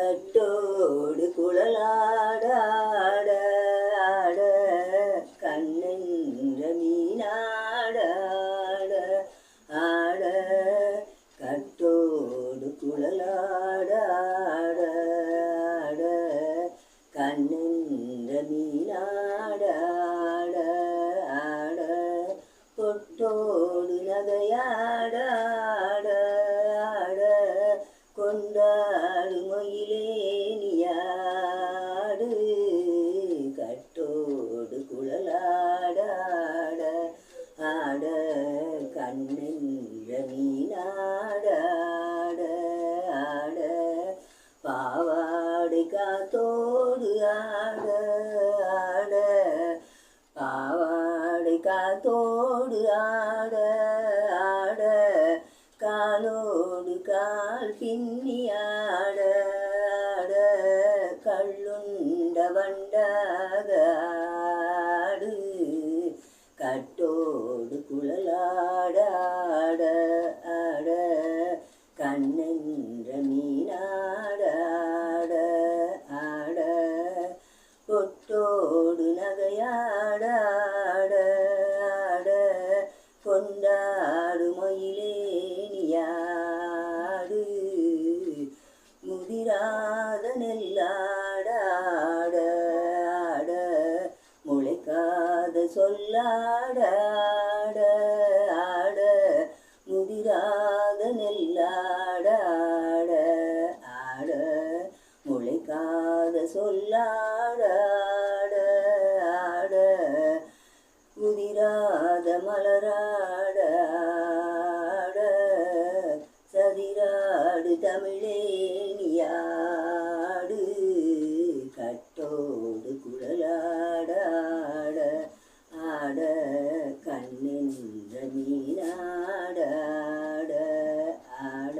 கட்டோடு குழலாடாட ஆட கண்ணென்ற மீனாட ஆட கட்டோடு குழலாடாட ஆட கண்ணென்ற மீனாட ஆட ஆட பொட்டோடு நகையாட கண்ணென்ற மீனாட ஆட பாவாடை காத்தோடு ஆட ஆட பாவாடை காத்தோடு ஆட ஆட காலோடு கால் பின்னி ஆட ஆட கள்ளுண்ட வண்டாக ஆட கண்ணென்ற மீனாட ஆட பொட்டோடு நகையாட ஆட கொண்டாடு முதிராத முளைக்காத சொல்லாட தமிழே தமிழேனியாடு கட்டோடு குழலாட ஆட கண்ணின்ற கண்ணென்ற மீனாட ஆட ஆட.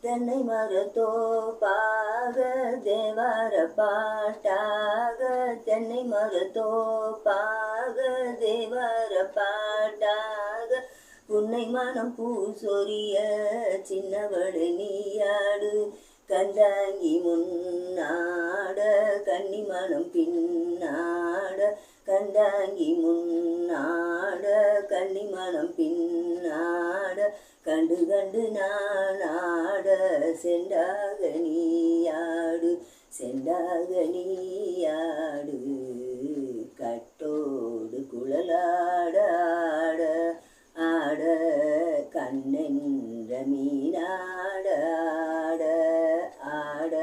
தென்னை மரத்தோப்பாக தேவார பாட்டாக. தென்னை மரத்தோப்பாக தேவார பாட்டாக உன்னை மனம் பூ சொரிய சின்னவடு நீயாடு. கண்டாங்கி முன்னாட கன்னி மனம் பின்னாட. கண்டாங்கி முன்னாட கன்னி மனம் பின்னாட. கண்டு கண்டு நானாட செண்டாக நீயாடு. செண்டாக நீயாடு. கட்டோடு குழலாட. மீனாட ஆட ஆட.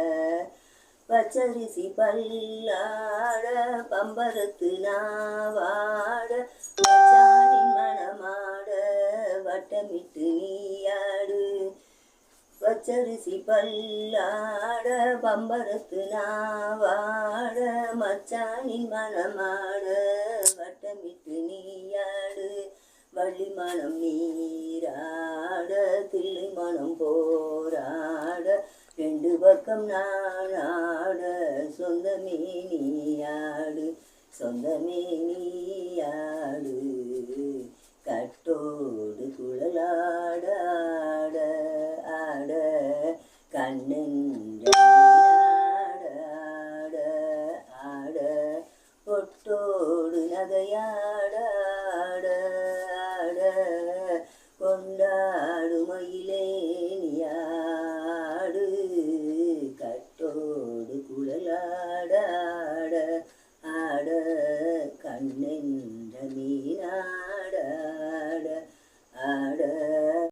பச்சரிசி பல்லாட பம்பரத்து நாவாட. பச்சானின் மனமாட வட்டமிட்டு நீயாடு. பச்சரிசி பல்லாட பம்பரத்து நாவாட. மச்சானின் மனமாட வட்டமிட்டு நீயாடு. வள்ளி மனம் ஆட தில்லை மனம் போராட ரெண்டு பக்கம் நான் ஆட சொந்தமே நீயாடு சொந்தமே நீயாடு கட்டோ